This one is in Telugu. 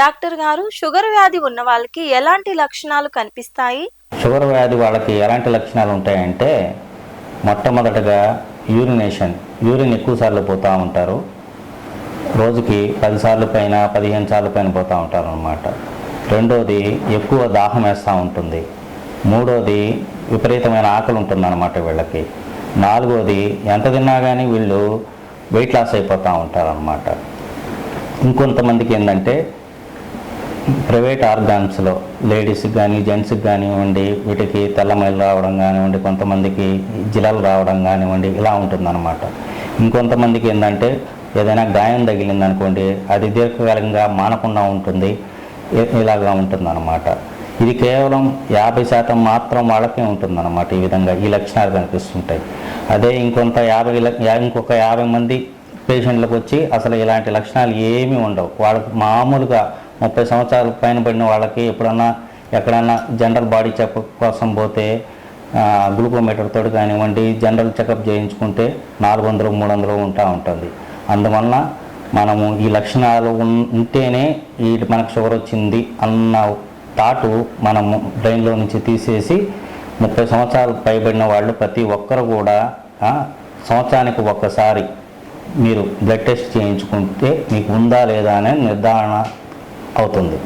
డాక్టర్ గారు షుగర్ వ్యాధి ఉన్న వాళ్ళకి ఎలాంటి లక్షణాలు కనిపిస్తాయి? షుగర్ వ్యాధి వాళ్ళకి ఎలాంటి లక్షణాలు ఉంటాయంటే మొట్టమొదటగా యూరినేషన్ యూరిన్ ఎక్కువసార్లు పోతూ ఉంటారు. రోజుకి పదిసార్లు పైన పదిహేను సార్లు పైన పోతూ ఉంటారు అనమాట రెండోది ఎక్కువ దాహం వేస్తూ ఉంటుంది. మూడోది విపరీతమైన ఆకలి ఉంటుంది అనమాట వీళ్ళకి. నాలుగోది ఎంత తిన్నా కానీ వీళ్ళు వెయిట్ లాస్ అయిపోతూ ఉంటారు అనమాట ఇంకొంతమందికి ఏంటంటే ప్రైవేట్ ఆర్గాన్స్లో లేడీస్కి కానీ జెంట్స్కి కానివ్వండి వీటికి తెల్లమైలు రావడం కానివ్వండి కొంతమందికి జిలలు రావడం కానివ్వండి ఇలా ఉంటుందన్నమాట. ఇంకొంతమందికి ఏంటంటే ఏదైనా గాయం తగిలింది అనుకోండి అది దీర్ఘకాలికంగా మానకుండా ఉంటుంది ఇలాగా ఉంటుందన్నమాట. ఇది కేవలం యాభై శాతం మాత్రం వాళ్ళకే ఉంటుందన్నమాట ఈ విధంగా ఈ లక్షణాలు కనిపిస్తుంటాయి. అదే ఇంకొంత యాభై ఇంకొక యాభై మంది పేషెంట్లకు వచ్చి అసలు ఇలాంటి లక్షణాలు ఏమీ ఉండవు. వాళ్ళకి మామూలుగా ముప్పై సంవత్సరాల పైన పడిన వాళ్ళకి ఎప్పుడన్నా ఎక్కడన్నా జనరల్ బాడీ చెకప్ కోసం పోతే గ్లూకోమీటర్తో గ్లూకోమీటర్ తోటి కానివ్వండి జనరల్ చెకప్ చేయించుకుంటే నాలుగు వందలు మూడు వందలు ఉంటా ఉంటుంది. అందువలన మనము ఈ లక్షణాలు ఉంటేనే ఈ మనకు షుగర్ వచ్చింది అన్న థాటు మనము బ్రెయిన్లో నుంచి తీసేసి ముప్పై సంవత్సరాలు పైబడిన వాళ్ళు ప్రతి ఒక్కరు కూడా సంవత్సరానికి ఒక్కసారి మీరు బ్లడ్ టెస్ట్ చేయించుకుంటే మీకు ఉందా లేదా అనే నిర్ధారణ అవుతుంది.